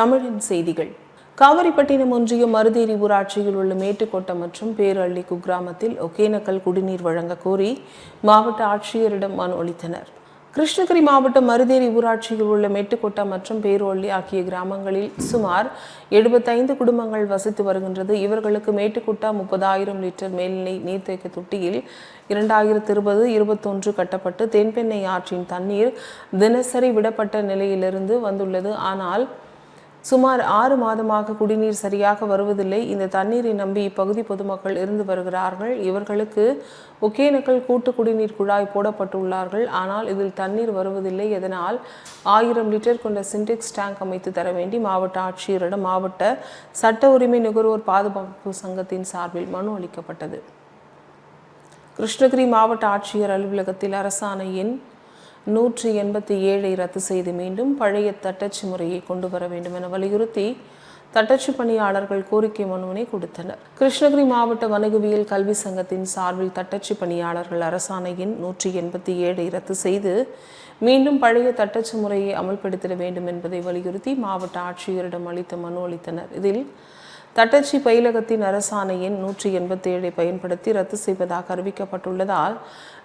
தமிழின் செய்திகள். காவிரிப்பட்டினம் ஒன்றியம் மருதேரி ஊராட்சியில் உள்ள மேட்டுக்கோட்டம் மற்றும் பேரள்ளி குக்கிராமத்தில் ஒகேனக்கல் குடிநீர் வழங்க கோரி மாவட்ட ஆட்சியரிடம் மனு அளித்தனர். கிருஷ்ணகிரி மாவட்டம் மருதேரி ஊராட்சியில் உள்ள மேட்டுக்கோட்டம் மற்றும் பேரோள்ளி ஆகிய கிராமங்களில் சுமார் எழுபத்தைந்து குடும்பங்கள் வசித்து வருகின்றது. இவர்களுக்கு மேட்டுக்கோட்டா முப்பதாயிரம் லிட்டர் மேல்நிலை நீர்த்தேக்க தொட்டியில் இரண்டாயிரத்து இருபது இருபத்தொன்று கட்டப்பட்டு தென்பெண்ணை ஆற்றின் தண்ணீர் தினசரி விடப்பட்ட நிலையிலிருந்து வந்துள்ளது. ஆனால் சுமார் ஆறு மாதமாக குடிநீர் சரியாக வருவதில்லை. இந்த தண்ணீரை நம்பி இப்பகுதி பொதுமக்கள் இருந்து வருகிறார்கள். இவர்களுக்கு ஒகேனக்கல் கூட்டு குடிநீர் குழாய் போடப்பட்டுள்ளார்கள். ஆனால் இதில் தண்ணீர் வருவதில்லை இதனால் ஆயிரம் லிட்டர் கொண்ட சின்டெக்ஸ் டேங்க் அமைத்து தர வேண்டி மாவட்ட ஆட்சியரிடம் மாவட்ட சட்ட உரிமை நுகர்வோர் பாதுகாப்பு சங்கத்தின் சார்பில் மனு அளிக்கப்பட்டது. கிருஷ்ணகிரி மாவட்ட ஆட்சியர் அலுவலகத்தில் அரசாணை எண் நூற்றி எண்பத்தி ஏழை ரத்து செய்து மீண்டும் பழைய தட்டச்சு முறையை கொண்டு வர வேண்டும் என வலியுறுத்தி தட்டச்சு பணியாளர்கள் கோரிக்கை மனுவினை கொடுத்தனர். கிருஷ்ணகிரி மாவட்ட வணிகவியல் கல்வி சங்கத்தின் சார்பில் தட்டச்சு பணியாளர்கள் அரசாணையின் நூற்றி எண்பத்தி ஏழை ரத்து செய்து மீண்டும் பழைய தட்டச்சு முறையை அமல்படுத்திட வேண்டும் என்பதை வலியுறுத்தி மாவட்ட ஆட்சியரிடம் அளித்த மனு அளித்தனர். இதில் தட்டச்சி பயிலகத்தின் அரசாணையின் நூற்றி எண்பத்தி ஏழை பயன்படுத்தி ரத்து செய்வதாக அறிவிக்கப்பட்டுள்ளதால்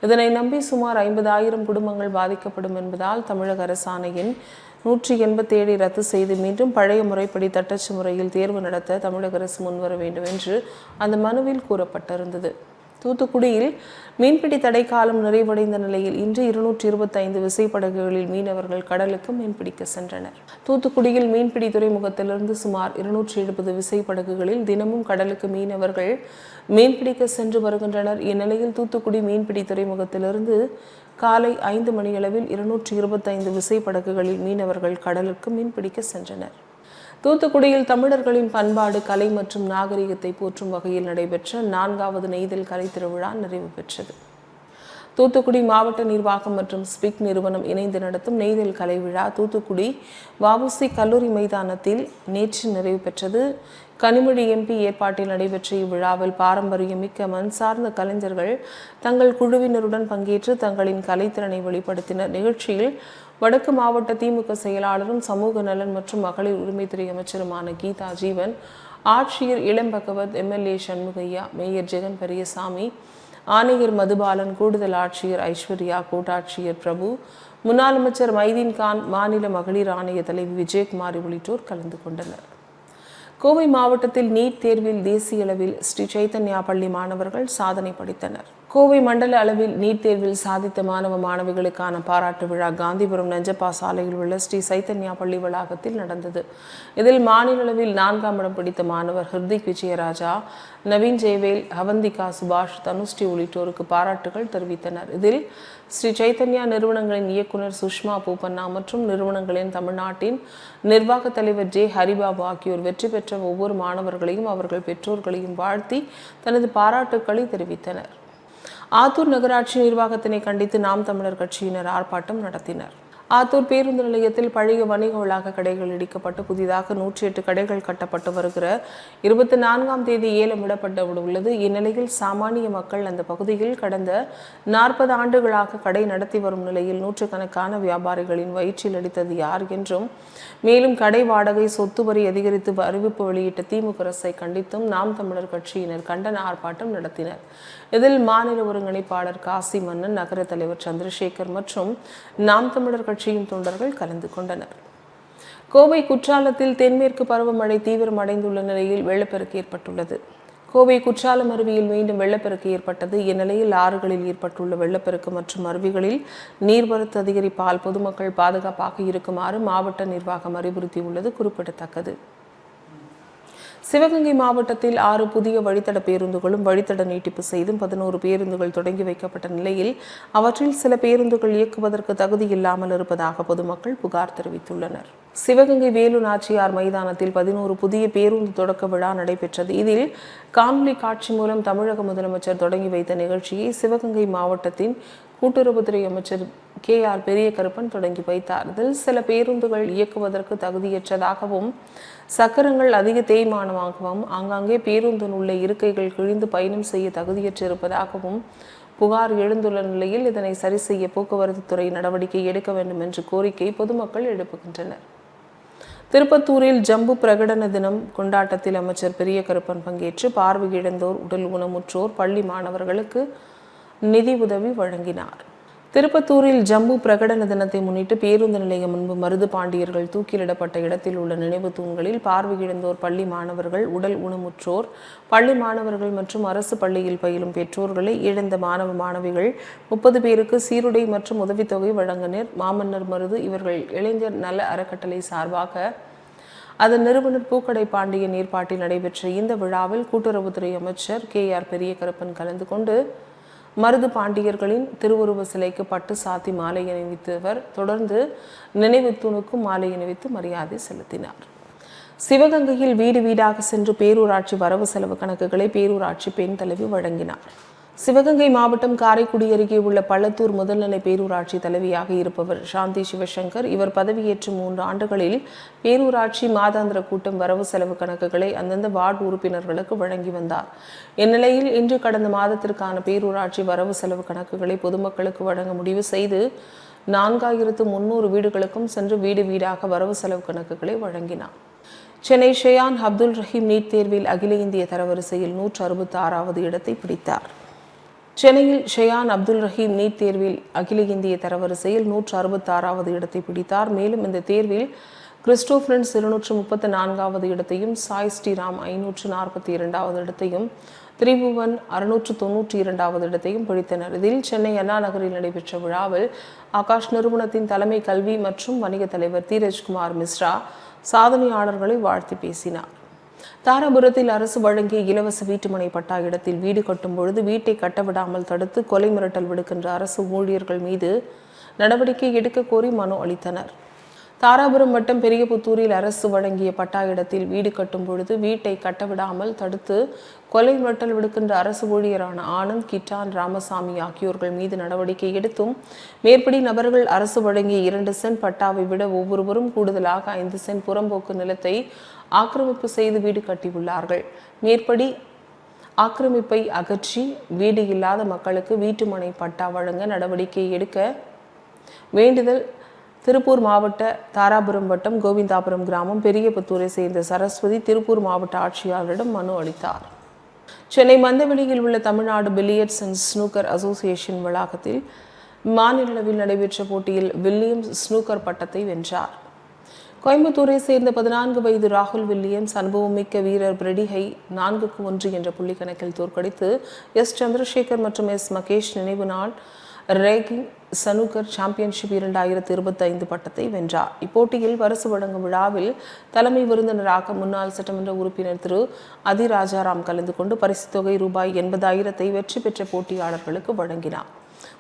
இதனை நம்பி சுமார் ஐம்பதாயிரம் குடும்பங்கள் பாதிக்கப்படும் என்பதால் தமிழக அரசாணையின் நூற்றி எண்பத்தி ஏழை ரத்து செய்து மீண்டும் பழைய முறைப்படி தட்டச்சு முறையில் தேர்வு நடத்த தமிழக அரசு முன்வர வேண்டும் என்று அந்த மனுவில் கூறப்பட்டிருந்தது. தூத்துக்குடியில் மீன்பிடி தடை காலம் நிறைவடைந்த நிலையில் இன்று இருநூற்றி இருபத்தைந்து விசைப்படகுகளில் மீனவர்கள் கடலுக்கு மீன்பிடிக்க சென்றனர். தூத்துக்குடியில் மீன்பிடி துறைமுகத்திலிருந்து சுமார் இருநூற்றி எழுபது விசைப்படகுகளில் தினமும் கடலுக்கு மீனவர்கள் மீன்பிடிக்க சென்று வருகின்றனர். இந்நிலையில் தூத்துக்குடி மீன்பிடி துறைமுகத்திலிருந்து காலை ஐந்து மணியளவில் இருநூற்றி இருபத்தைந்து விசைப்படகுகளில் மீனவர்கள் கடலுக்கு மீன்பிடிக்க சென்றனர். தூத்துக்குடியில் தமிழர்களின் பண்பாடு கலை மற்றும் நாகரிகத்தை போற்றும் வகையில் நடைபெற்ற நான்காவது நெய்தல் கலை திருவிழா நிறைவு பெற்றது. தூத்துக்குடி மாவட்ட நிர்வாகம் மற்றும் ஸ்பிக் நிறுவனம் இணைந்து நடத்தும் நெய்தல் கலை விழா தூத்துக்குடி வஉசி கல்லூரி மைதானத்தில் நேற்று நிறைவு பெற்றது. கனிமொழி எம்பி ஏற்பாட்டில் நடைபெற்ற இவ்விழாவில் பாரம்பரியமிக்க மண் சார்ந்த கலைஞர்கள் தங்கள் குழுவினருடன் பங்கேற்று தங்களின் கலைத்திறனை வெளிப்படுத்தினர். நிகழ்ச்சியில் வடக்கு மாவட்ட திமுக செயலாளரும் சமூக நலன் மற்றும் மகளிர் உரிமைத்துறை அமைச்சருமான கீதா ஜீவன் ஆட்சியர் இளம் பகவத் எம்எல்ஏ சண்முகையா மேயர் ஜெகன் பெரியசாமி ஆணையர் மதுபாலன் கூடுதல் ஆட்சியர் ஐஸ்வர்யா கோட்டாட்சியர் பிரபு முன்னாள் அமைச்சர் மைதீன் கான் மாநில மகளிர் ஆணைய தலைவி விஜயகுமாரி உள்ளிட்டோர் கலந்து கொண்டனர். கோவை மாவட்டத்தில் நீட் தேர்வில் தேசிய அளவில் ஸ்ரீ சைத்தன்யா பள்ளி மாணவர்கள் சாதனை படைத்தனர். கோவை மண்டல அளவில் நீட் தேர்வில் சாதித்த மாணவ மாணவிகளுக்கான பாராட்டு விழா காந்திபுரம் நஞ்சப்பா சாலையில் உள்ள ஸ்ரீ சைத்தன்யா பள்ளி வளாகத்தில் நடந்தது. இதில் மாநில அளவில் நான்காம் இடம் பிடித்த மாணவர் ஹிருதிக் விஜயராஜா நவீன் ஜெயவேல் அவந்திகா சுபாஷ் தனுஸ்ரீ உள்ளிட்டோருக்கு பாராட்டுகள் தெரிவித்தனர். இதில் ஸ்ரீ சைத்தன்யா நிறுவனங்களின் இயக்குனர் சுஷ்மா பூபன்னா மற்றும் நிறுவனங்களின் தமிழ்நாட்டின் நிர்வாக தலைவர் ஜே ஹரிபாபு ஆகியோர் வெற்றி பெற்ற ஒவ்வொரு மாணவர்களையும் அவர்கள் பெற்றோர்களையும் வாழ்த்தி தனது பாராட்டுக்களை தெரிவித்தனர். ஆத்தூர் நகராட்சி நிர்வாகத்தினை கண்டித்து நாம் தமிழர் கட்சியினர் ஆர்ப்பாட்டம் நடத்தினர். ஆத்தூர் பேருந்து நிலையத்தில் பழைய வணிக வளாக கடைகள் இடிக்கப்பட்டு புதிதாக நூற்றி எட்டு கடைகள் கட்டப்பட்டு வருகிற இருபத்தி நான்காம் தேதி ஏலம் விடப்பட்டு உள்ளது. இந்நிலையில் சாமானிய மக்கள் அந்த பகுதியில் கடந்த நாற்பது ஆண்டுகளாக கடை நடத்தி வரும் நிலையில் நூற்றுக்கணக்கான வியாபாரிகளின் வயிற்றில் அடித்தது யார் என்றும் மேலும் கடை வாடகை சொத்து வரி அதிகரித்து அறிவிப்பு வெளியிட்ட திமுக அரசை கண்டித்தும் நாம் தமிழர் கட்சியினர் கண்டன ஆர்ப்பாட்டம் நடத்தினர். இதில் மாநில ஒருங்கிணைப்பாளர் காசி மன்னன் நகர தலைவர் சந்திரசேகர் மற்றும் நாம் தமிழர் கட்சியின் தொண்டர்கள் கலந்து கொண்டனர். கோவை குற்றாலத்தில் தென்மேற்கு பருவமழை தீவிரமடைந்துள்ள நிலையில் வெள்ளப்பெருக்கு ஏற்பட்டுள்ளது. கோவை குற்றாலம் அருவியில் மீண்டும் வெள்ளப்பெருக்கு ஏற்பட்டது. இந்நிலையில் ஆறுகளில் ஏற்பட்டுள்ள வெள்ளப்பெருக்கு மற்றும் அருவிகளில் நீர்வரத்து அதிகரிப்பால் பொதுமக்கள் பாதுகாப்பாக இருக்குமாறு மாவட்ட நிர்வாகம் அறிவுறுத்தியுள்ளது. குறிப்பிடத்தக்கது. சிவகங்கை மாவட்டத்தில் ஆறு புதிய வழித்தட பேருந்துகளும் வழித்தட நீட்டிப்பு செய்தும் பதினோரு பேருந்துகள் தொடங்கி வைக்கப்பட்ட நிலையில் அவற்றில் சில பேருந்துகள் இயக்குவதற்கு தகுதி இல்லாமல் இருப்பதாக பொதுமக்கள் புகார் தெரிவித்துள்ளனர். சிவகங்கை வேலு நாச்சியார் மைதானத்தில் பதினோரு புதிய பேருந்து தொடக்க விழா நடைபெற்றது. இதில் காணொலி காட்சி மூலம் தமிழக முதலமைச்சர் தொடங்கி வைத்த நிகழ்ச்சியை சிவகங்கை மாவட்டத்தின் கூட்டுறவுத்துறை அமைச்சர் கே ஆர் பெரிய கருப்பன் தொடங்கி வைத்தார். இதில் சில பேருந்துகள் இயக்குவதற்கு தகுதியற்றதாகவும் சக்கரங்கள் அதிக தேய்மானமாகவும் ஆங்காங்கே பேருந்தின் உள்ள இருக்கைகள் கிழிந்து பயணம் செய்ய தகுதியற்றிருப்பதாகவும் புகார் எழுந்துள்ள நிலையில் இதனை சரி செய்ய போக்குவரத்து துறை நடவடிக்கை எடுக்க வேண்டும் என்று கோரிக்கை பொதுமக்கள் எழுப்புகின்றனர். திருப்பத்தூரில் ஜம்பு பிரகடன தினம் கொண்டாட்டத்தில் அமைச்சர் பெரிய கருப்பன் பங்கேற்று பார்வையிழந்தோர் உடல் ஊனமுற்றோர் பள்ளி மாணவர்களுக்கு நிதி உதவி வழங்கினார். திருப்பத்தூரில் ஜம்பு பிரகடன தினத்தை முன்னிட்டு பேருந்து நிலையம் முன்பு மருது பாண்டியர்கள் தூக்கிலிடப்பட்ட இடத்தில் உள்ள நினைவு தூண்களில் பார்வையிழந்தோர் பள்ளி மாணவர்கள் உடல் ஊனமுற்றோர் பள்ளி மாணவர்கள் மற்றும் அரசு பள்ளியில் பயிலும் பெற்றோர்களை இழந்த மாணவ மாணவிகள் முப்பது பேருக்கு சீருடை மற்றும் உதவித்தொகை வழங்கினர் மாமன்னர் மருது இவர்கள் இளைஞர் நல அறக்கட்டளை சார்பாக அதன் நிறுவனர் பூக்கடை பாண்டியன் ஏற்பாட்டில் நடைபெற்ற இந்த விழாவில் கூட்டுறவுத்துறை அமைச்சர் கே ஆர் பெரியகரப்பன் கலந்து கொண்டு மருது பாண்டியர்களின் திருவுருவ சிலைக்கு பட்டு சாத்தி மாலை அணிவித்தவர். தொடர்ந்து நினைவு தூணுக்கும் மாலை அணிவித்து மரியாதை செலுத்தினார். சிவகங்கையில் வீடு வீடாக சென்று பேரூராட்சி வரவு செலவு கணக்குகளை பேரூராட்சி பெண் தலைவி வழங்கினார். சிவகங்கை மாவட்டம் காரைக்குடி அருகே உள்ள பள்ளத்தூர் முதல்நிலை பேரூராட்சி தலைவியாக இருப்பவர் சாந்தி சிவசங்கர். இவர் பதவியேற்று மூன்று ஆண்டுகளில் பேரூராட்சி மாதாந்திர கூட்டம் வரவு செலவு கணக்குகளை அந்தந்த வார்டு உறுப்பினர்களுக்கு வழங்கி வந்தார். இந்நிலையில் இன்று கடந்த மாதத்திற்கான பேரூராட்சி வரவு செலவு கணக்குகளை பொதுமக்களுக்கு வழங்க முடிவு செய்து நான்காயிரத்து முன்னூறு வீடுகளுக்கும் சென்று வீடு வீடாக வரவு செலவு கணக்குகளை வழங்கினார். சென்னை ஷெயான் அப்துல் ரஹீம் நீட் தேர்வில் அகில இந்திய தரவரிசையில் நூற்று அறுபத்தி ஆறாவது இடத்தை பிடித்தார். சென்னையில் ஷெயான் அப்துல் ரஹீம் நீட் தேர்வில் அகில இந்திய தரவரிசையில் நூற்று அறுபத்தாறாவது இடத்தை பிடித்தார். மேலும் இந்த தேர்வில் கிறிஸ்டோஃபரன்ஸ் இருநூற்று முப்பத்தி நான்காவது இடத்தையும் சாய் ஸ்ரீராம் ஐநூற்று நாற்பத்தி இரண்டாவது இடத்தையும் திரிபுவன் அறுநூற்று தொன்னூற்றி இரண்டாவது இடத்தையும் பிடித்தனர். இதில் சென்னை அண்ணா நகரில் நடைபெற்ற விழாவில் ஆகாஷ் நிறுவனத்தின் தலைமை கல்வி மற்றும் வணிக தலைவர் தீரஜ்குமார் மிஸ்ரா சாதனையாளர்களை வாழ்த்தி பேசினார். தாராபுரத்தில் அரசு வழங்கிய இலவச வீட்டுமனை பட்டா இடத்தில் வீடு கட்டும் பொழுது வீட்டை கட்டவிடாமல் தடுத்து கொலை மிரட்டல் விடுக்கின்ற அரசு ஊழியர்கள் மீது நடவடிக்கை எடுக்க கோரி மனு அளித்தனர். தாராபுரம் வட்டம் பெரியபுத்தூரில் அரசு வழங்கிய பட்டா இடத்தில் வீடு கட்டும் பொழுது வீட்டை கட்டவிடாமல் தடுத்து கொலை மிரட்டல் விடுக்கின்ற அரசு ஊழியரான ஆனந்த் கிட்டான் ராமசாமி ஆகியோர்கள் மீது நடவடிக்கை எடுத்தும் மேற்படி நபர்கள் அரசு வழங்கிய இரண்டு சென்ட் பட்டாவை விட ஒவ்வொருவரும் கூடுதலாக ஐந்து சென்ட் புறம்போக்கு நிலத்தை ஆக்கிரமிப்பு செய்து வீடு கட்டியுள்ளார்கள். மேற்படி ஆக்கிரமிப்பை அகற்றி வீடு இல்லாத மக்களுக்கு வீட்டுமனை பட்டா வழங்க நடவடிக்கை எடுக்க வேண்டுதல் திருப்பூர் மாவட்ட தாராபுரம் வட்டம் கோவிந்தாபுரம் கிராமம் பெரியபுத்தூரை சேர்ந்த சரஸ்வதி திருப்பூர் மாவட்ட ஆட்சியாளரிடம் மனு அளித்தார். சென்னை மந்தவெளியில் உள்ள Tamil Nadu billiards and snooker association வளாகத்தில் மாநில அளவில் நடைபெற்ற போட்டியில் வில்லியம்ஸ் ஸ்னூக்கர் பட்டத்தை வென்றார். கோயம்புத்தூரை சேர்ந்த பதினான்கு வயது ராகுல் வில்லியம்ஸ் அனுபவமிக்க வீரர் பிரெடிஹை நான்குக்கு ஒன்று என்ற புள்ளி கணக்கில் தோற்கடித்து எஸ். சந்திரசேகர் மற்றும் எஸ். மகேஷ் நினைவு நாள் ரேகிங் சனுக்கர் சாம்பியன்ஷிப் இரண்டாயிரத்து இருபத்தைந்து பட்டத்தை வென்றார். இப்போட்டியில் பரிசு வழங்கும் விழாவில் தலைமை விருந்தினராக முன்னாள் சட்டமன்ற உறுப்பினர் திரு அதி ராஜாராம் கலந்து கொண்டு பரிசு தொகை ரூபாய் எண்பதாயிரத்தை வெற்றி பெற்ற போட்டியாளர்களுக்கு வழங்கினார்.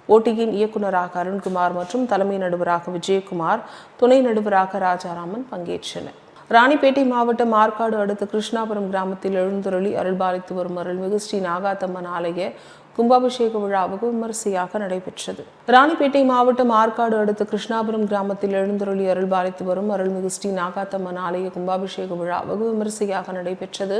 போட்டியின் இயக்குநராக அருண்குமார் மற்றும் தலைமை நடுவராக விஜயகுமார் துணை நடுவராக ராஜாராமன் பங்கேற்றனர். ராணிப்பேட்டை மாவட்டம் ஆற்காடு அடுத்த கிருஷ்ணாபுரம் கிராமத்தில் எழுந்தருளி அருள்பாலித்து வரும் அருள்மிகு ஸ்ரீ நாகாத்தம்மன் ஆலய கும்பாபிஷேக விழாவுக்கு விமரிசையாக நடைபெற்றது. ராணிப்பேட்டை மாவட்டம் ஆற்காடு அடுத்த கிருஷ்ணாபுரம் கிராமத்தில் எழுந்தருளி அருள்பாலித்து வரும் அருள்மிகு ஸ்ரீ நாகாத்தம்மன் ஆலய கும்பாபிஷேக விழாவுக்கு விமரிசையாக நடைபெற்றது.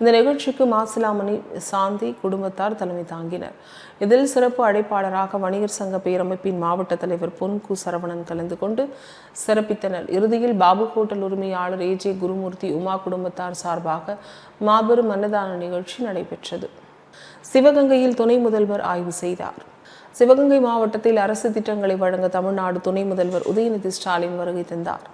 இந்த நிகழ்ச்சிக்கு மாசிலாமணி சாந்தி குடும்பத்தார் தலைமை தாங்கினர். இதில் சிறப்பு அழைப்பாளராக வணிகர் சங்க பேரமைப்பின் மாவட்ட தலைவர் பொன் கு சரவணன் கலந்து கொண்டு சிறப்பித்தனர். இறுதியில் பாபு ஹோட்டல் உரிமையாளர் ஏஜே குருமூர்த்தி உமா குடும்பத்தார் சார்பாக மாபெரும் அன்னதான நிகழ்ச்சி நடைபெற்றது. சிவகங்கையில் துணை முதல்வர் ஆய்வு செய்தார். சிவகங்கை மாவட்டத்தில் அரசு திட்டங்களை வழங்க தமிழ்நாடு துணை முதல்வர் உதயநிதி ஸ்டாலின் வருகை தந்தார்.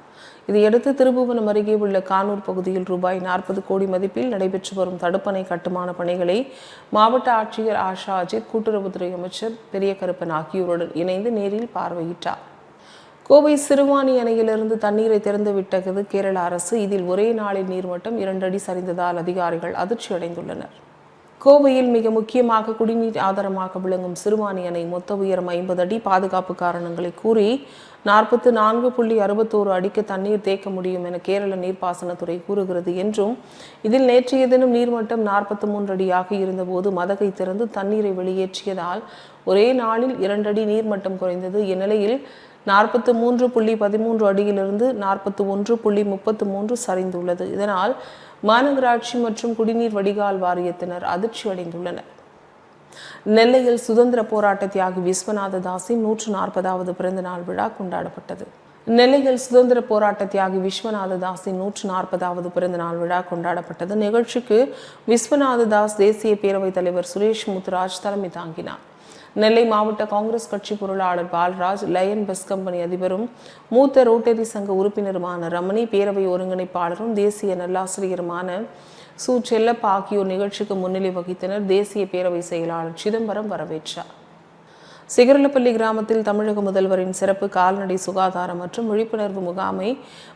இதையடுத்து திருபுவனம் அருகே உள்ள கானூர் பகுதியில் ரூபாய் நாற்பது கோடி மதிப்பில் நடைபெற்று வரும் தடுப்பணை கட்டுமான பணிகளை மாவட்ட ஆட்சியர் ஆஷா அஜித் கூட்டுறவுத்துறை அமைச்சர் பெரிய கருப்பன் ஆகியோருடன் இணைந்து நேரில் பார்வையிட்டார். கோவை சிறுவாணி அணையிலிருந்து தண்ணீரை திறந்துவிட்டது கேரள அரசு. இதில் ஒரே நாளில் நீர்மட்டம் இரண்டடி சரிந்ததால் அதிகாரிகள் அதிர்ச்சி அடைந்துள்ளனர் கோவையில் மிக முக்கியமாக குடிநீர் ஆதாரமாக விளங்கும் சிறுவாணி அணை மொத்த உயரம் ஐம்பது அடி பாதுகாப்பு காரணங்களை கூறி நாற்பத்து நான்கு புள்ளி அறுபத்தோரு அடிக்கு தண்ணீர் தேக்க முடியும் என கேரள நீர்ப்பாசனத்துறை கூறுகிறது என்றும் இதில் நேற்றைய தினம் நீர்மட்டம் நாற்பத்தி மூன்று அடியாக இருந்தபோது மதகை திறந்து தண்ணீரை வெளியேற்றியதால் ஒரே நாளில் இரண்டடி நீர்மட்டம் குறைந்தது. இந்நிலையில் நாற்பத்து மூன்று புள்ளி பதிமூன்று அடியிலிருந்து நாற்பத்தி ஒன்று புள்ளி முப்பத்து மூன்று சரிந்துள்ளது. இதனால் மாநகராட்சி மற்றும் குடிநீர் வடிகால் வாரியத்தினர் அதிர்ச்சி அடைந்துள்ளனர். நெல்லையில் சுதந்திர போராட்ட தியாகி விஸ்வநாத தாஸின் நூற்று நாற்பதாவது பிறந்த நாள் விழா கொண்டாடப்பட்டது. நெல்லையில் சுதந்திர போராட்ட தியாகி விஸ்வநாத தாஸின் நூற்று நாற்பதாவது பிறந்த நாள் விழா கொண்டாடப்பட்டது. நிகழ்ச்சிக்கு விஸ்வநாத தாஸ் தேசிய பேரவைத் தலைவர் சுரேஷ் முத்துராஜ் தலைமை தாங்கினார். நெல்லை மாவட்ட காங்கிரஸ் கட்சி பொருளாளர் பால்ராஜ் லயன் பஸ் கம்பெனி அதிபரும் மூத்த ரோட்டரி சங்க உறுப்பினருமான ரமணி பேரவை ஒருங்கிணைப்பாளரும் தேசிய நல்லாசிரியருமான சு. செல்லப்பா ஆகியோர் நிகழ்ச்சிக்கு முன்னிலை வகித்தனர். தேசிய பேரவை செயலாளர் சிதம்பரம் வரவேற்றார். சிகரலப்பள்ளி கிராமத்தில் தமிழக முதல்வரின் சிறப்பு கால்நடை சுகாதாரம் மற்றும் விழிப்புணர்வு முகாமை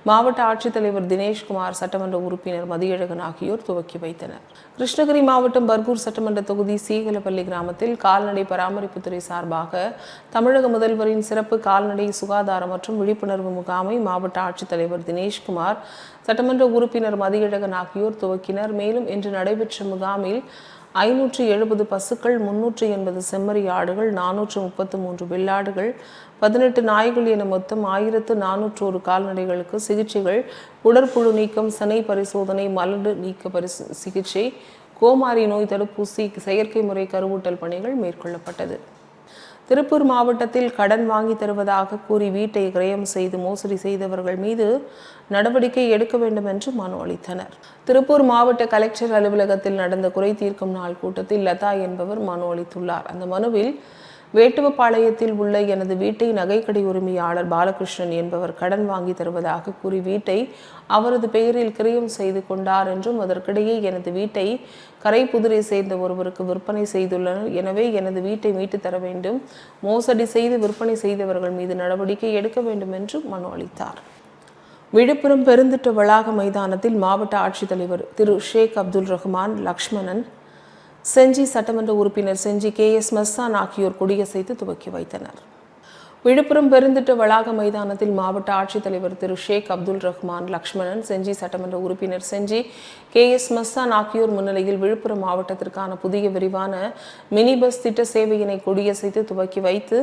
மாவட்ட ஆட்சித்தலைவர் தினேஷ்குமார் சட்டமன்ற உறுப்பினர் மதியழகன் ஆகியோர் துவக்கி வைத்தனர். கிருஷ்ணகிரி மாவட்டம் பர்கூர் சட்டமன்ற தொகுதி சீகலப்பள்ளி கிராமத்தில் கால்நடை பராமரிப்புத்துறை சார்பாக தமிழக முதல்வரின் சிறப்பு கால்நடை சுகாதாரம் மற்றும் விழிப்புணர்வு முகாமை மாவட்ட ஆட்சித்தலைவர் தினேஷ்குமார் சட்டமன்ற உறுப்பினர் மதியழகன் ஆகியோர் துவக்கினர். மேலும் இன்று நடைபெற்ற முகாமில் ஐநூற்று எழுபது பசுக்கள் முன்னூற்று எண்பது செம்மறி ஆடுகள் நானூற்று முப்பத்து மூன்று வெள்ளாடுகள் பதினெட்டு நாய்கள் என மொத்தம் ஆயிரத்து நானூற்றோரு கால்நடைகளுக்கு சிகிச்சைகள் உடற்புழு நீக்கம் சனை பரிசோதனை மலடு நீக்க பரிசு சிகிச்சை கோமாரி நோய் தடுப்பூசி செயற்கை முறை கருவூட்டல் பணிகள் மேற்கொள்ளப்பட்டது. திருப்பூர் மாவட்டத்தில் கடன் வாங்கி தருவதாக கூறி வீட்டை கிரயம் செய்து மோசடி செய்தவர்கள் மீது நடவடிக்கை எடுக்க வேண்டும் என்று மனு அளித்தனர். திருப்பூர் மாவட்ட கலெக்டர் அலுவலகத்தில் நடந்த குறை தீர்க்கும் நாள் கூட்டத்தில் லதா என்பவர் மனு அளித்துள்ளார். அந்த மனுவில் வேட்டுவப்பாளையத்தில் உள்ள எனது வீட்டை நகைக்கடை உரிமையாளர் பாலகிருஷ்ணன் என்பவர் கடன் வாங்கி தருவதாக கூறி வீட்டை அவரது பெயரில் கிரயம் செய்து கொண்டார் என்றும் அதற்கிடையே எனது வீட்டை கரைப்புதிரை சேர்ந்த ஒருவருக்கு விற்பனை செய்துள்ளனர். எனவே எனது வீட்டை மீட்டு தர வேண்டும். மோசடி செய்து விற்பனை செய்தவர்கள் மீது நடவடிக்கை எடுக்க வேண்டும் என்று மனு அளித்தார். விழுப்புரம் பெருந்திட்ட வளாக மைதானத்தில் மாவட்ட ஆட்சித்தலைவர் திரு ஷேக் அப்துல் ரஹ்மான் லக்ஷ்மணன் செஞ்சி சட்டமன்ற உறுப்பினர் செஞ்சி கே எஸ் மஸ்தான் ஆகியோர் கொடியசைத்து துவக்கி வைத்தனர். விழுப்புரம் பெருந்திட்ட வளாக மைதானத்தில் மாவட்ட ஆட்சித்தலைவர் திரு ஷேக் அப்துல் ரஹ்மான் லக்ஷ்மணன் செஞ்சி சட்டமன்ற உறுப்பினர் செஞ்சி கே எஸ் மஸ்தான் ஆகியோர் முன்னிலையில் விழுப்புரம் மாவட்டத்திற்கான புதிய விரிவான மினி பஸ் திட்ட சேவையினை கொடியசைத்து துவக்கி வைத்து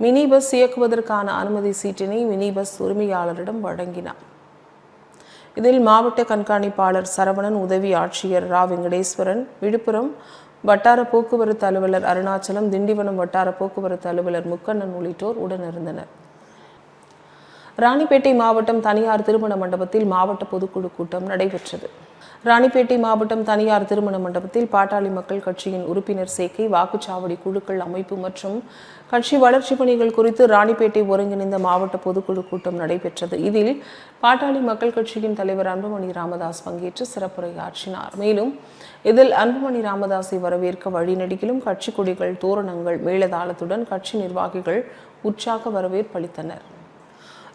மினி பஸ் இயக்குவதற்கான அனுமதி சீட்டினை மினி பஸ் உரிமையாளரிடம் வழங்கினார். இதில் மாவட்ட கண்காணிப்பாளர் சரவணன் உதவி ஆட்சியர் ரா. வெங்கடேஸ்வரன் விழுப்புரம் வட்டார போக்குவரத்து அலுவலர் அருணாச்சலம் திண்டிவனம் வட்டார போக்குவரத்து அலுவலர் முக்கண்ணன் உள்ளிட்டோர் உடனிருந்தனர். ராணிப்பேட்டை மாவட்டம் தனியார் திருமண மண்டபத்தில் மாவட்ட பொதுக்குழு கூட்டம் நடைபெற்றது. ராணிப்பேட்டை மாவட்டம் தனியார் திருமண மண்டபத்தில் பாட்டாளி மக்கள் கட்சியின் உறுப்பினர் சேர்க்கை வாக்குச்சாவடி குழுக்கள் அமைப்பு மற்றும் கட்சி வளர்ச்சி பணிகள் குறித்து ராணிப்பேட்டை ஒருங்கிணைந்த மாவட்ட பொதுக்குழு கூட்டம் நடைபெற்றது. இதில் பாட்டாளி மக்கள் கட்சியின் தலைவர் அன்புமணி ராமதாஸ் பங்கேற்று சிறப்புரையாற்றினார். மேலும் இதில் அன்புமணி ராமதாஸை வரவேற்க வழிநடுகிலும் கட்சி கொடிகள் தோரணங்கள் மேளதாளத்துடன் கட்சி நிர்வாகிகள் உற்சாக வரவேற்பளித்தனர்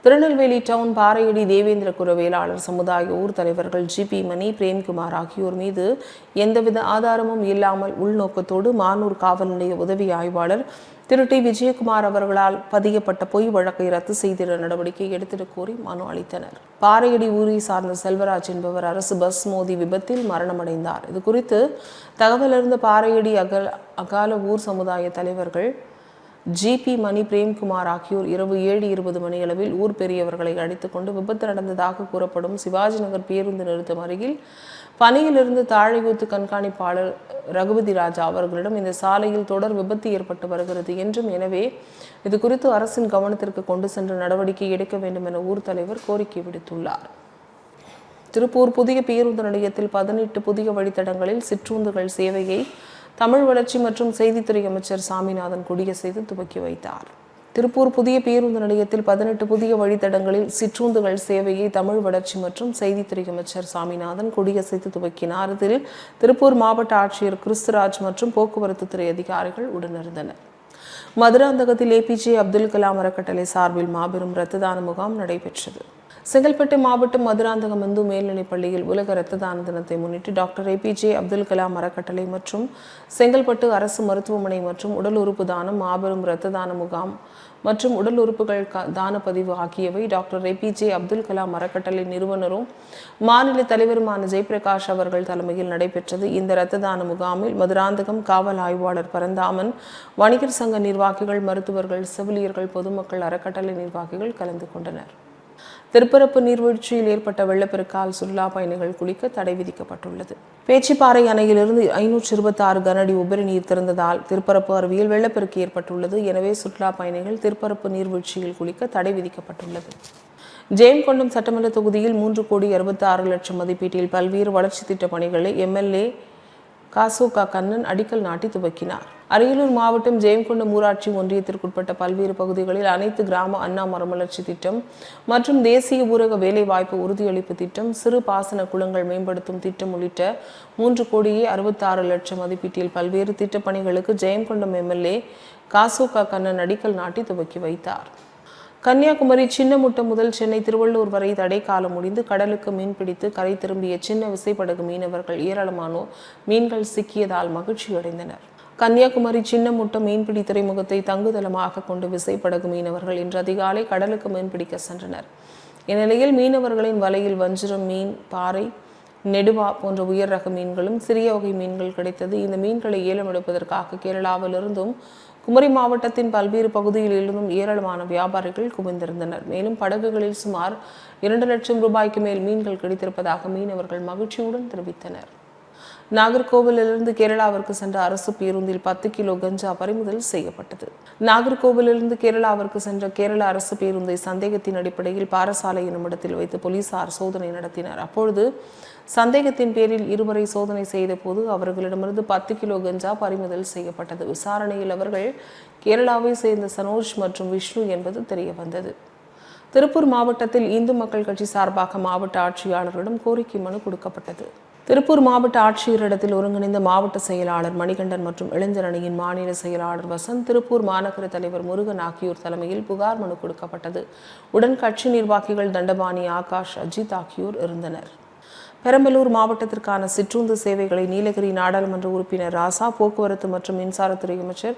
திருநெல்வேலி டவுன் பாறையடி தேவேந்திர குரவேளாளர் சமுதாய ஊர் தலைவர்கள் ஜிபி மணி பிரேம்குமார் ஆகியோர் மீது எந்தவித ஆதாரமும் இல்லாமல் உள்நோக்கத்தோடு மானூர் காவல் நிலைய உதவி ஆய்வாளர் திரு டி விஜயகுமார் அவர்களால் பதியப்பட்ட பொய் வழக்கை ரத்து செய்திட நடவடிக்கை எடுத்திட கோரி மனு அளித்தனர். பாறையடி ஊரை சார்ந்த செல்வராஜ் என்பவர் அரசு பஸ் மோதி விபத்தில் மரணமடைந்தார். இது குறித்து தகவல் அறிந்த பாறையடி அகல் அகால ஊர் சமுதாய தலைவர்கள் ஜிபி மணி பிரேம்குமார் ஆகியோர் இரவு ஏழு இருபது மணியளவில் ஊர் பெரியவர்களை அழைத்துக்கொண்டு விபத்து நடந்ததாக கூறப்படும் சிவாஜி நகர் பேருந்து நிறுத்தம் அருகில் பணியிலிருந்து தாழையூத்து கண்காணிப்பாளர் ரகுபதி ராஜா அவர்களிடம் இந்த சாலையில் தொடர் விபத்து ஏற்பட்டு வருகிறது என்றும் எனவே இது குறித்து அரசின் கவனத்திற்கு கொண்டு சென்று நடவடிக்கை எடுக்க வேண்டும் என ஊர் தலைவர் கோரிக்கை விடுத்துள்ளார். திருப்பூர் புதிய பேருந்து நிலையத்தில் பதினெட்டு புதிய வழித்தடங்களில் சிற்றுந்துகள் சேவையை தமிழ் வளர்ச்சி மற்றும் செய்தித்துறை அமைச்சர் சாமிநாதன் கொடியசைத்து துவக்கி வைத்தார். திருப்பூர் புதிய பேருந்து நிலையத்தில் பதினெட்டு புதிய வழித்தடங்களில் சிற்றுந்துகள் சேவையை தமிழ் வளர்ச்சி மற்றும் செய்தித்துறை அமைச்சர் சாமிநாதன் கொடியசைத்து துவக்கினார். இதில் திருப்பூர் மாவட்ட ஆட்சியர் கிறிஸ்துராஜ் மற்றும் போக்குவரத்து துறை அதிகாரிகள் உடனிருந்தனர். மதுராந்தகத்தில் ஏபிஜே அப்துல் கலாம் அறக்கட்டளை சார்பில் மாபெரும் இரத்த தான முகாம் நடைபெற்றது. செங்கல்பட்டு மாவட்டம் மதுராந்தகம் இந்து மேல்நிலைப் பள்ளியில் உலக இரத்த தான தினத்தை முன்னிட்டு டாக்டர் ஏபிஜே அப்துல் கலாம் அறக்கட்டளை மற்றும் செங்கல்பட்டு அரசு மருத்துவமனை மற்றும் உடல் உறுப்பு தானம் மாபெரும் இரத்த தான முகாம் மற்றும் உடல் உறுப்புகள் தான பதிவு ஆகியவை டாக்டர் ஏபிஜே அப்துல் கலாம் அறக்கட்டளை நிறுவனரும் மாநில தலைவருமான ஜெயபிரகாஷ் அவர்கள் தலைமையில் நடைபெற்றது. இந்த இரத்த தான முகாமில் மதுராந்தகம் காவல் ஆய்வாளர் பரந்தாமன் வணிகர் சங்க நிர்வாகிகள் மருத்துவர்கள் செவிலியர்கள் பொதுமக்கள் அறக்கட்டளை நிர்வாகிகள் கலந்து கொண்டனர். திருப்பரப்பு நீர்வீழ்ச்சியில் ஏற்பட்ட வெள்ளப்பெருக்கால் சுற்றுலா பயணிகள் குளிக்க தடை விதிக்கப்பட்டுள்ளது. பேச்சிப்பாறை அணையிலிருந்து ஐநூற்றி இருபத்தாறு கனஅடி உபரி நீர் திறந்ததால் திருப்பரப்பு அருவியில் வெள்ளப்பெருக்கு ஏற்பட்டுள்ளது. எனவே சுற்றுலா பயணிகள் திருப்பரப்பு நீர்வீழ்ச்சியில் குளிக்க தடை விதிக்கப்பட்டுள்ளது. ஜெயங்கொண்டம் சட்டமன்ற தொகுதியில் மூன்று கோடி அறுபத்தி ஆறு லட்சம் மதிப்பீட்டில் பல்வேறு வளர்ச்சி திட்ட பணிகளை எம்எல்ஏ காசோகா கண்ணன் அடிக்கல் நாட்டி துவக்கினார். அரியலூர் மாவட்டம் ஜெயங்கொண்டம் ஊராட்சி ஒன்றியத்திற்குட்பட்ட பல்வேறு பகுதிகளில் அனைத்து கிராம அண்ணா மறுமலர்ச்சி திட்டம் மற்றும் தேசிய ஊரக வேலைவாய்ப்பு உறுதியளிப்பு திட்டம் சிறு பாசன குளங்கள் மேம்படுத்தும் திட்டம் உள்ளிட்ட மூன்று கோடியே அறுபத்தாறு லட்சம் மதிப்பீட்டில் பல்வேறு திட்டப்பணிகளுக்கு ஜெயங்கொண்டம் எம்எல்ஏ காசோகா கண்ணன் அடிக்கல் நாட்டி துவக்கி வைத்தார். கன்னியாகுமரி சின்னமுட்டம் முதல் சென்னை திருவள்ளூர் வரை தடை காலம் முடிந்து கடலுக்கு மீன்பிடித்து கரை திரும்பிய சின்ன விசைப்படகு மீனவர்கள் ஏராளமானோர் மீன்கள் சிக்கியதால் மகிழ்ச்சியடைந்தனர் கன்னியாகுமரி சின்னமுட்டம் மீன்பிடி துறைமுகத்தை தங்குதளமாக கொண்டு விசைப்படகு மீனவர்கள் இன்று அதிகாலை கடலுக்கு மீன்பிடிக்க சென்றனர். இந்நிலையில் மீனவர்களின் வலையில் வஞ்சிரம் மீன் பாறை நெடுவா போன்ற உயர் ரக மீன்களும் சிறிய வகை மீன்கள் கிடைத்தது. இந்த மீன்களை ஏலம் எடுப்பதற்காக கேரளாவிலிருந்தும் குமரி மாவட்டத்தின் பல்வேறு பகுதிகளிலிருந்தும் ஏராளமான வியாபாரிகள் குவிந்திருந்தனர். மேலும் படகுகளில் சுமார் இரண்டு லட்சம் ரூபாய்க்கு மேல் மீன்கள் கிடைத்திருப்பதாக மீனவர்கள் மகிழ்ச்சியுடன் தெரிவித்தனர். நாகர்கோவிலிருந்து கேரளாவிற்கு சென்ற அரசு பேருந்தில் பத்து கிலோ கஞ்சா பறிமுதல் செய்யப்பட்டது. நாகர்கோவிலிருந்து கேரளாவிற்கு சென்ற கேரள அரசு பேருந்தை சந்தேகத்தின் அடிப்படையில் பாரசாலை என்னும் இடத்தில் வைத்து போலீசார் சோதனை நடத்தினர். அப்பொழுது சந்தேகத்தின் பேரில் இருவரை சோதனை செய்த போது அவர்களிடமிருந்து பத்து கிலோ கஞ்சா பறிமுதல் செய்யப்பட்டது. விசாரணையில் அவர்கள் கேரளாவை சேர்ந்த சனோஜ் மற்றும் விஷ்ணு என்பது தெரிய வந்தது திருப்பூர் மாவட்டத்தில் இந்து மக்கள் கட்சி சார்பாக மாவட்ட ஆட்சியாளரிடம் கோரிக்கை மனு கொடுக்கப்பட்டது. திருப்பூர் மாவட்ட ஆட்சியரிடத்தில் ஒருங்கிணைந்த மாவட்ட செயலாளர் மணிகண்டன் மற்றும் இளைஞர் அணியின் மாநில செயலாளர் வசந்த் திருப்பூர் மாநகர தலைவர் முருகன் ஆகியோர் தலைமையில் புகார் மனு கொடுக்கப்பட்டது. உடன் கட்சி நிர்வாகிகள் தண்டபாணி ஆகாஷ் அஜித் ஆகியோர் இருந்தனர். பெரம்பலூர் மாவட்டத்திற்கான சிற்றுந்து சேவைகளை நீலகிரி நாடாளுமன்ற உறுப்பினர் ராசா போக்குவரத்து மற்றும் மின்சாரத்துறை அமைச்சர்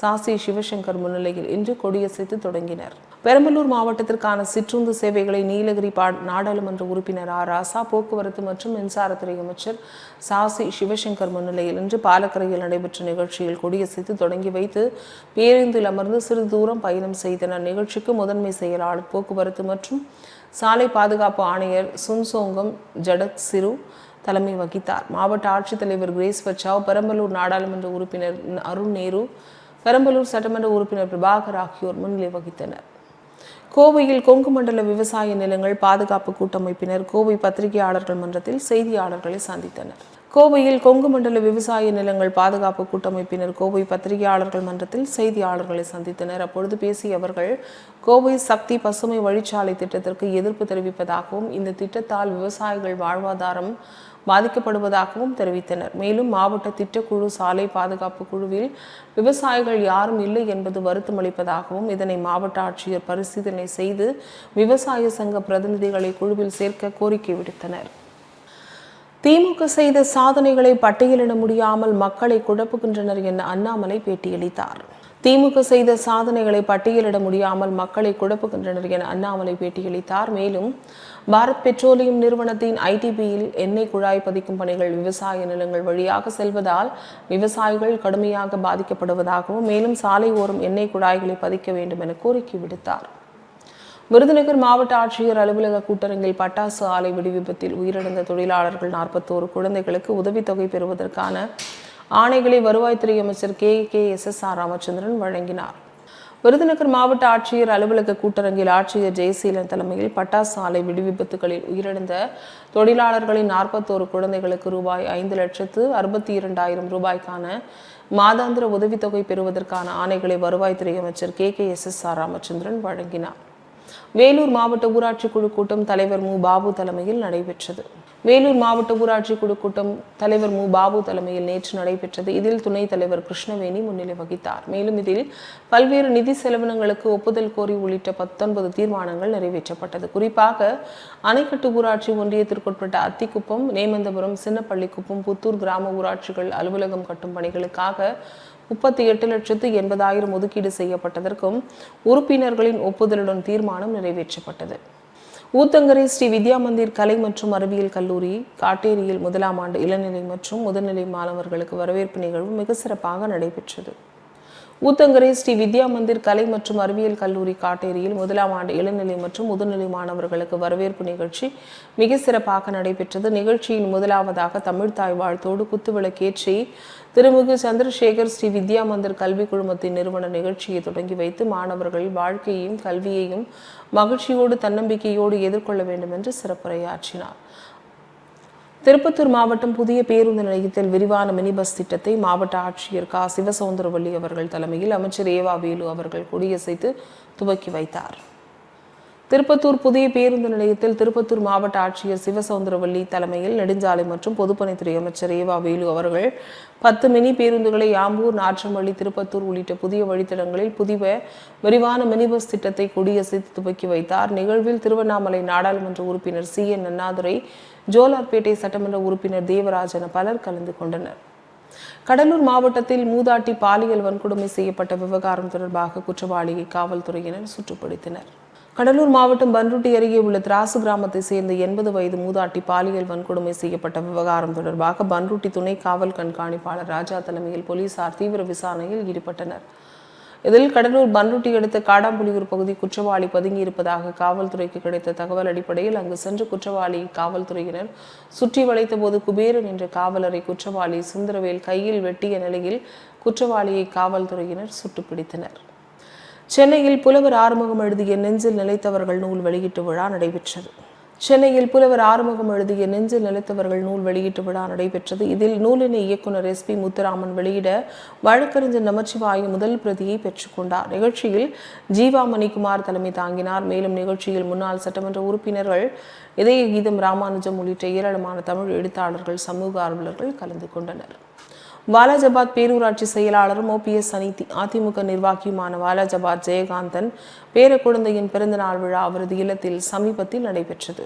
சாசி சிவசங்கர் முன்னிலையில் இன்று கொடியசைத்து தொடங்கினர். பெரம்பலூர் மாவட்டத்திற்கான சிற்றுந்து சேவைகளை நீலகிரி பா நாடாளுமன்ற உறுப்பினர் ஆர் ராசா போக்குவரத்து மற்றும் மின்சாரத்துறை அமைச்சர் சாசி சிவசங்கர் முன்னிலையில் இன்று பாலக்கரையில் நடைபெற்ற நிகழ்ச்சியில் கொடியசைத்து தொடங்கி வைத்து பேருந்தில் அமர்ந்து சிறிது தூரம் பயணம் செய்தனர். நிகழ்ச்சிக்கு முதன்மை செயலாளர் போக்குவரத்து மற்றும் சாலை பாதுகாப்பு ஆணையர் சுன்சோங்கம் ஜடக் சிறு தலைமை வகித்தார். மாவட்ட ஆட்சித்தலைவர் கிரேஸ் பச்சாவ் பெரம்பலூர் நாடாளுமன்ற உறுப்பினர் அருண் நேரு பெரம்பலூர் சட்டமன்ற உறுப்பினர் பிரபாகர் ஆகியோர் முன்னிலை வகித்தனர். கோவையில் கொங்கு மண்டல விவசாய நிலங்கள் பாதுகாப்பு கூட்டமைப்பினர் கோவை பத்திரிகையாளர்கள் மன்றத்தில் செய்தியாளர்களை சந்தித்தனர். கோவையில் கொங்கு மண்டல விவசாய நிலங்கள் பாதுகாப்பு கூட்டமைப்பினர் கோவை பத்திரிகையாளர்கள் மன்றத்தில் செய்தியாளர்களை சந்தித்தனர். அப்பொழுது பேசிய அவர்கள் கோவை சக்தி பசுமை வழிச்சாலை திட்டத்திற்கு எதிர்ப்பு தெரிவிப்பதாகவும் இந்த திட்டத்தால் விவசாயிகள் வாழ்வாதாரம் பாதிக்கப்படுவதாகவும் தெரிவித்தனர். மேலும் மாவட்ட திட்டக்குழு சாலை பாதுகாப்பு குழுவில் விவசாயிகள் யாரும் இல்லை என்பது வருத்தமளிப்பதாகவும் இதனை மாவட்ட ஆட்சியர் பரிசீலனை செய்து விவசாய சங்க பிரதிநிதிகளை குழுவில் சேர்க்க கோரிக்கை விடுத்தனர். திமுக செய்த சாதனைகளை பட்டியலிட முடியாமல் மக்களை குழப்புகின்றனர் என அண்ணாமலை பேட்டியளித்தார். திமுக செய்த சாதனைகளை பட்டியலிட முடியாமல் மக்களை குழப்புகின்றனர் என அண்ணாமலை பேட்டியளித்தார். மேலும் பாரத் பெட்ரோலியம் நிறுவனத்தின் ஐடிபியில் எண்ணெய் குழாய் பதிக்கும் பணிகள் விவசாய நிலங்கள் வழியாக செல்வதால் விவசாயிகள் கடுமையாக பாதிக்கப்படுவதாகவும் மேலும் சாலை ஓரம் எண்ணெய் குழாய்களை பதிக்க வேண்டும் என கோரிக்கை விடுத்தார். விருதுநகர் மாவட்ட ஆட்சியர் அலுவலக கூட்டரங்கில் பட்டாசு ஆலை வெடிவிபத்தில் உயிரிழந்த தொழிலாளர்கள் நாற்பத்தோரு குழந்தைகளுக்கு உதவித்தொகை பெறுவதற்கான ஆணைகளை வருவாய்த்துறை அமைச்சர் K. K. S. S. R. Ramachandran வழங்கினார். விருதுநகர் மாவட்ட ஆட்சியர் அலுவலக கூட்டரங்கில் ஆட்சியர் ஜெயசீலன் தலைமையில் பட்டாசு ஆலை வெடிவிபத்துகளில் உயிரிழந்த தொழிலாளர்களின் நாற்பத்தோரு குழந்தைகளுக்கு ரூபாய் ஐந்து லட்சத்து அறுபத்தி இரண்டாயிரம் ரூபாய்க்கான மாதாந்திர உதவித்தொகை பெறுவதற்கான ஆணைகளை வருவாய்த்துறை அமைச்சர் K. K. S. S. R. Ramachandran வழங்கினார். வேலூர் மாவட்ட ஊராட்சி குழு கூட்டம் தலைவர் மு. பாபு தலைமையில் நடைபெற்றது. வேலூர் மாவட்ட ஊராட்சி குழு கூட்டம் தலைவர் மு. பாபு தலைமையில் நேற்று நடைபெற்றது. இதில் துணைத் தலைவர் கிருஷ்ணவேணி முன்னிலை வகித்தார். மேலும் இதில் பல்வேறு நிதி செலவினங்களுக்கு ஒப்புதல் கோரி உள்ளிட்ட பத்தொன்பது தீர்மானங்கள் நிறைவேற்றப்பட்டது. குறிப்பாக அணைக்கட்டு ஊராட்சி ஒன்றியத்திற்குட்பட்ட அத்திக்குப்பம் நேமந்தபுரம் சின்னப்பள்ளிக்குப்பம் புத்தூர் கிராம ஊராட்சிகள் அலுவலகம் கட்டும் பணிகளுக்காக முப்பத்தி எட்டு லட்சத்து எண்பதாயிரம் ஒதுக்கீடு செய்யப்பட்டதற்கும் உறுப்பினர்களின் ஒப்புதலுடன் தீர்மானம் நிறைவேற்றப்பட்டது. ஊத்தங்கரை ஸ்ரீ வித்யா மந்திர் கலை மற்றும் அறிவியல் கல்லூரி காட்டேரியில் முதலாம் ஆண்டு இளநிலை மற்றும் முதுநிலை மாணவர்களுக்கு வரவேற்பு நிகழ்வு மிக சிறப்பாக நடைபெற்றது. ஊத்தங்கரை ஸ்ரீ வித்யா மந்திர் கலை மற்றும் அறிவியல் கல்லூரி காட்டேரியில் முதலாம் ஆண்டு இளநிலை மற்றும் முதுநிலை மாணவர்களுக்கு வரவேற்பு நிகழ்ச்சி மிக சிறப்பாக நடைபெற்றது. நிகழ்ச்சியின் முதலாவதாக தமிழ்தாய் வாழ்த்தோடு குத்துவிளக்கேற்றி திருமிகு சந்திரசேகர் ஸ்ரீ வித்யா மந்திர் கல்வி குழுமத்தின் நிறுவன நிகழ்ச்சியை தொடங்கி வைத்து மாணவர்கள் வாழ்க்கையையும் கல்வியையும் மகிழ்ச்சியோடு தன்னம்பிக்கையோடு எதிர்கொள்ள வேண்டும் என்று சிறப்புரையாற்றினார். திருப்பத்தூர் மாவட்டம் புதிய பேருந்து நிலையத்தில் விரிவான மினி பஸ் திட்டத்தை மாவட்ட ஆட்சியர் கா. சிவசவுந்தரவல்லி அவர்கள் தலைமையில் அமைச்சர் ஏவா வேலு அவர்கள் கொடியசைத்து துவக்கி வைத்தார். திருப்பத்தூர் புதிய பேருந்து நிலையத்தில் திருப்பத்தூர் மாவட்ட ஆட்சியர் சிவசவுந்தரவல்லி தலைமையில் நெடுஞ்சாலை மற்றும் பொதுப்பணித்துறை அமைச்சர் ஏவா வேலு அவர்கள் பத்து மினி பேருந்துகளை ஆம்பூர் நாற்றம்பள்ளி திருப்பத்தூர் உள்ளிட்ட புதிய வழித்தடங்களில் புதிய விரிவான மினி பஸ் திட்டத்தை கொடியசைத்து துவக்கி வைத்தார். நிகழ்வில் திருவண்ணாமலை நாடாளுமன்ற உறுப்பினர் சி. என். அண்ணாதுரை ஜோலார்பேட்டை சட்டமன்ற உறுப்பினர் தேவராஜ் என பலர் கலந்து கொண்டனர். கடலூர் மாவட்டத்தில் மூதாட்டி பாலியல் வன்கொடுமை செய்யப்பட்ட விவகாரம் தொடர்பாக குற்றவாளியை காவல்துறையினர் சுற்றுப்படுத்தினர் கடலூர் மாவட்டம் பன்ருட்டி அருகே உள்ள திராசு கிராமத்தை சேர்ந்த எண்பது வயது மூதாட்டி பாலியல் வன்கொடுமை செய்யப்பட்ட விவகாரம் தொடர்பாக பன்ருட்டி துணை காவல் கண்காணிப்பாளர் ராஜா தலைமையில் போலீசார் தீவிர விசாரணையில் ஈடுபட்டனர். இதில் கடலூர் பன்ருட்டி அடுத்த காடாம்புலியூர் பகுதி குற்றவாளி பதுங்கியிருப்பதாக காவல்துறைக்கு கிடைத்த தகவல் அடிப்படையில் அங்கு சென்று குற்றவாளியை காவல்துறையினர் சுற்றி வளைத்த போது குபேரன் என்ற காவலரை குற்றவாளி சுந்தரவேல் கையில் வெட்டிய நிலையில் குற்றவாளியை காவல்துறையினர் சுட்டுப்பிடித்தனர். சென்னையில் புலவர் ஆறுமுகம் எழுதிய நெஞ்சில் நிலைத்தவர்கள் நூல் வெளியீட்டு விழா நடைபெற்றது. சென்னையில் புலவர் ஆறுமுகம் எழுதிய நெஞ்சில் நிலைத்தவர்கள் நூல் வெளியீட்டு விழா நடைபெற்றது. இதில் நூலினை இயக்குனர் எஸ் பி முத்துராமன் வெளியிட வழக்கறிஞர் நமச்சிவாயு முதல் பிரதியை பெற்றுக்கொண்டார் நிகழ்ச்சியில் ஜீவா மணிக்குமார் தலைமை தாங்கினார். மேலும் நிகழ்ச்சியில் முன்னாள் சட்டமன்ற உறுப்பினர்கள் இதய கீதம் ராமானுஜம் உள்ளிட்ட ஏராளமான தமிழ் எழுத்தாளர்கள் சமூக ஆர்வலர்கள் கலந்து கொண்டனர். வாலாஜாபாத் பேரூராட்சி செயலாளரும் ஓபிஎஸ் அனிதி அதிமுக நிர்வாகியுமான வாலாஜாபாத் ஜெயகாந்தன் பேரக்குழந்தையின் பிறந்தநாள் விழா அவரது இல்லத்தில் சமீபத்தில் நடைபெற்றது.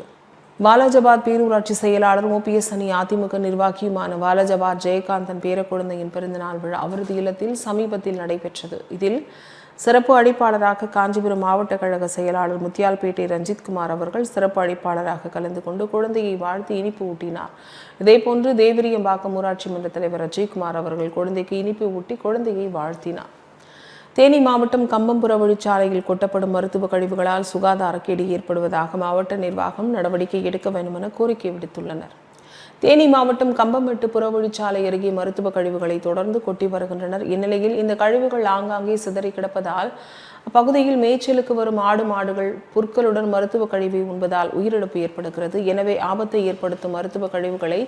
வாலாஜாபாத் பேரூராட்சி செயலாளர் ஓபிஎஸ் அணி அதிமுக நிர்வாகியுமான வாலாஜாபாத் ஜெயகாந்தன் பேரக்குழந்தையின் பிறந்தநாள் விழா அவரது இல்லத்தில் சமீபத்தில் நடைபெற்றது. இதில் சிறப்பு அழைப்பாளராக காஞ்சிபுரம் மாவட்ட கழக செயலாளர் முத்தியால்பேட்டை ரஞ்சித்குமார் அவர்கள் சிறப்பு அழைப்பாளராக கலந்து கொண்டு குழந்தையை வாழ்த்து இனிப்பு ஊட்டினார். இதேபோன்று தேவிரியம்பாக்கம் ஊராட்சி மன்ற தலைவர் அஜய்குமார் அவர்கள் குழந்தைக்கு இனிப்பு ஊட்டி குழந்தையை வாழ்த்தினார். தேனி மாவட்டம் கம்பம்புற வழிச்சாலையில் கொட்டப்படும் மருத்துவ கழிவுகளால் சுகாதாரக்கேடு ஏற்படுவதாக மாவட்ட நிர்வாகம் நடவடிக்கை எடுக்க வேண்டுமென கோரிக்கை விடுத்துள்ளனர். தேனி மாவட்டம் கம்பமெட்டு புறவழிச்சாலை அருகே மருத்துவ கழிவுகளை தொடர்ந்து கொட்டி வருகின்றனர். இந்நிலையில் இந்த கழிவுகள் ஆங்காங்கே சிதறி கிடப்பதால் அப்பகுதியில் மேய்ச்சலுக்கு வரும் ஆடு மாடுகள் புற்களுடன் மருத்துவ கழிவை உண்பதால் உயிரிழப்பு ஏற்படுகிறது. எனவே ஆபத்தை ஏற்படுத்தும் மருத்துவ கழிவுகளை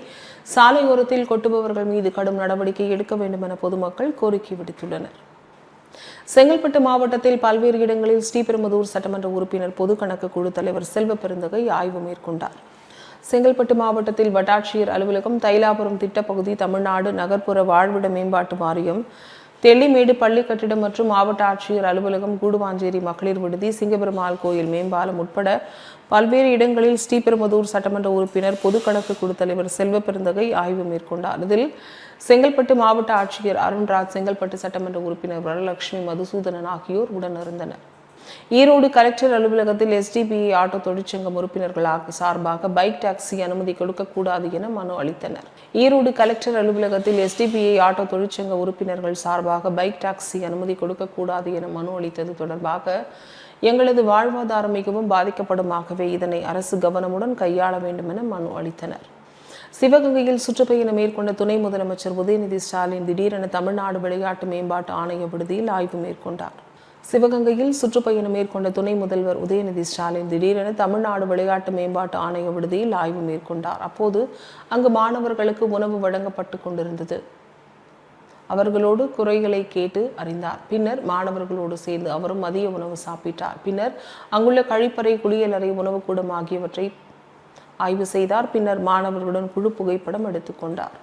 சாலையோரத்தில் கொட்டுபவர்கள் மீது கடும் நடவடிக்கை எடுக்க வேண்டும் என பொதுமக்கள் கோரிக்கை விடுத்துள்ளனர். செங்கல்பட்டு மாவட்டத்தில் பல்வேறு இடங்களில் ஸ்ரீபெரும்புதூர் சட்டமன்ற உறுப்பினர் பொது கணக்கு குழு தலைவர் செல்வ பெருந்தகை ஆய்வு மேற்கொண்டார். செங்கல்பட்டு மாவட்டத்தில் வட்டாட்சியர் அலுவலகம் தைலாபுரம் திட்டப்பகுதி தமிழ்நாடு நகர்ப்புற வாழ்விட மேம்பாட்டு வாரியம் தெள்ளிமேடு பள்ளி கட்டிடம் மற்றும் மாவட்ட ஆட்சியர் அலுவலகம் கூடுவாஞ்சேரி மகளிர் விடுதி சிங்கபெருமாள் கோயில் மேம்பாலம் உட்பட பல்வேறு இடங்களில் ஸ்ரீபெரும்புதூர் சட்டமன்ற உறுப்பினர் பொது கணக்கு குழு தலைவர் செல்வ பெருந்தகை ஆய்வு மேற்கொண்டார். இதில் செங்கல்பட்டு மாவட்ட ஆட்சியர் அருண்ராஜ் செங்கல்பட்டு சட்டமன்ற உறுப்பினர் வரலட்சுமி மதுசூதனன் ஆகியோர் உடனிருந்தனர். ஈரோடு கலெக்டர் அலுவலகத்தில் எஸ்டிபிஐ ஆட்டோ தொழிற்சங்கம் உறுப்பினர்களாக சார்பாக பைக் டாக்ஸி அனுமதி கொடுக்கக்கூடாது என மனு அளித்தனர். ஈரோடு கலெக்டர் அலுவலகத்தில் எஸ்டிபிஐ ஆட்டோ தொழிற்சங்க உறுப்பினர்கள் சார்பாக பைக் டாக்ஸி அனுமதி கொடுக்கக்கூடாது என மனு அளித்தது தொடர்பாக எங்களது வாழ்வாதாரம் மிகவும் பாதிக்கப்படுமாகவே இதனை அரசு கவனமுடன் கையாள வேண்டும் என மனு அளித்தனர். சிவகங்கையில் சுற்றுப்பயணம் மேற்கொண்ட துணை முதலமைச்சர் உதயநிதி ஸ்டாலின் திடீரென தமிழ்நாடு விளையாட்டு மேம்பாட்டு ஆணைய விடுதியில் ஆய்வு மேற்கொண்டார். சிவகங்கையில் சுற்றுப்பயணம் மேற்கொண்ட துணை முதல்வர் உதயநிதி ஸ்டாலின் திடீரென தமிழ்நாடு விளையாட்டு மேம்பாட்டு ஆணைய விடுதியில் ஆய்வு மேற்கொண்டார். அப்போது அங்கு மாணவர்களுக்கு உணவு வழங்கப்பட்டு கொண்டிருந்தது. அவர்களோடு குறைகளை கேட்டு அறிந்தார். பின்னர் மாணவர்களோடு சேர்ந்து அவரும் மதிய உணவு சாப்பிட்டார். பின்னர் அங்குள்ள கழிப்பறை குளியலறை உணவுக்கூடம் ஆகியவற்றை ஆய்வு செய்தார். பின்னர் மாணவர்களுடன் குழு புகைப்படம் எடுத்துக்கொண்டார்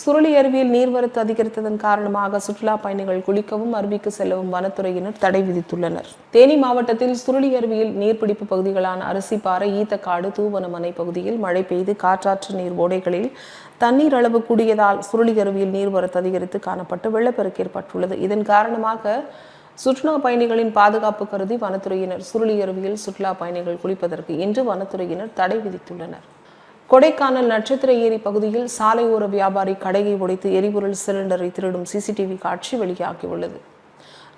சுருளி அருவியில் நீர்வரத்து அதிகரித்ததன் காரணமாக சுற்றுலா பயணிகள் குளிக்கவும் அருவிக்கு செல்லவும் வனத்துறையினர் தடை விதித்துள்ளனர். தேனி மாவட்டத்தில் சுருளி அருவியில் நீர்பிடிப்பு பகுதிகளான அரிசிப்பாறை ஈத்தக்காடு தூவனமனை பகுதியில் மழை பெய்து காற்றாற்று நீர் ஓடைகளில் தண்ணீர் அளவு கூடியதால் சுருளி அருவியில் நீர்வரத்து அதிகரித்து காணப்பட்டு வெள்ளப்பெருக்கு ஏற்பட்டுள்ளது. இதன் காரணமாக சுற்றுலா பயணிகளின் பாதுகாப்பு கருதி வனத்துறையினர் சுருளி அருவியில் சுற்றுலா பயணிகள் குளிப்பதற்கு இன்று வனத்துறையினர் தடை விதித்துள்ளனர். கொடைக்கானல் நட்சத்திர ஏரி பகுதியில் சாலையோர வியாபாரி கடையை உடைத்து எரிபொருள் சிலிண்டரை திருடும் சிசிடிவி காட்சி வெளியாகியுள்ளது.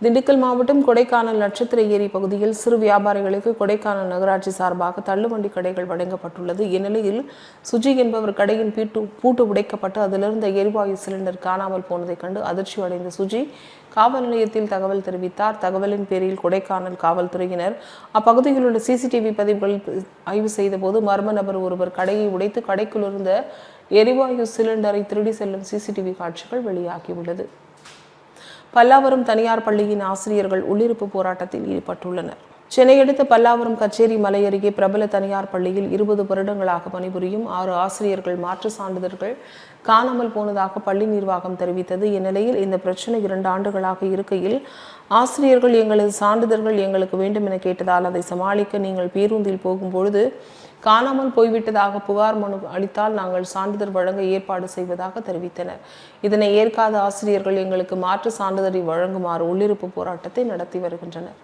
திண்டுக்கல் மாவட்டம் கொடைக்கானல் நட்சத்திர ஏரி பகுதியில் சிறு வியாபாரிகளுக்கு கொடைக்கானல் நகராட்சி சார்பாக தள்ளுவண்டி கடைகள் வழங்கப்பட்டுள்ளது. இந்நிலையில் சுஜி என்பவர் கடையின் பீட்டு பூட்டு உடைக்கப்பட்டு அதிலிருந்த எரிவாயு சிலிண்டர் காணாமல் போனதைக் கண்டு அதிர்ச்சி அடைந்த சுஜி காவல் நிலையத்தில் தகவல் தெரிவித்தார். தகவலின் பேரில் கொடைக்கானல் காவல்துறையினர் அப்பகுதியில் உள்ள சிசிடிவி பதிவுகள் ஆய்வு செய்தபோது மர்ம நபர் ஒருவர் கடையை உடைத்து கடைக்குள் இருந்த எரிவாயு சிலிண்டரை திருடி செல்லும் சிசிடிவி காட்சிகள் வெளியாகியுள்ளது. பல்லாவரம் தனியார் பள்ளியின் ஆசிரியர்கள் உள்ளிருப்பு போராட்டத்தில் ஈடுபட்டுள்ளனர். சென்னை அடுத்த பல்லாவரம் கச்சேரி மலை அருகே பிரபல தனியார் பள்ளியில் இருபது வருடங்களாக பணிபுரியும் ஆறு ஆசிரியர்கள் மாற்று சான்றிதழ்கள் காணாமல் போனதாக பள்ளி நிர்வாகம் தெரிவித்தது. இந்நிலையில் இந்த பிரச்சனை இரண்டு ஆண்டுகளாக இருக்கையில் ஆசிரியர்கள் எங்களது சான்றிதழ்கள் எங்களுக்கு வேண்டும் என கேட்டதால் அதை சமாளிக்க நீங்கள் பேருந்தில் போகும்பொழுது காணாமல் போய்விட்டதாக புகார் மனு அளித்தால் நாங்கள் சான்றிதழ் வழங்க ஏற்பாடு செய்வதாக தெரிவித்தனர். இதனை ஏற்காத ஆசிரியர்கள் எங்களுக்கு மாற்று சான்றிதழை வழங்குமாறு உள்ளிருப்பு போராட்டத்தை நடத்தி வருகின்றனர்.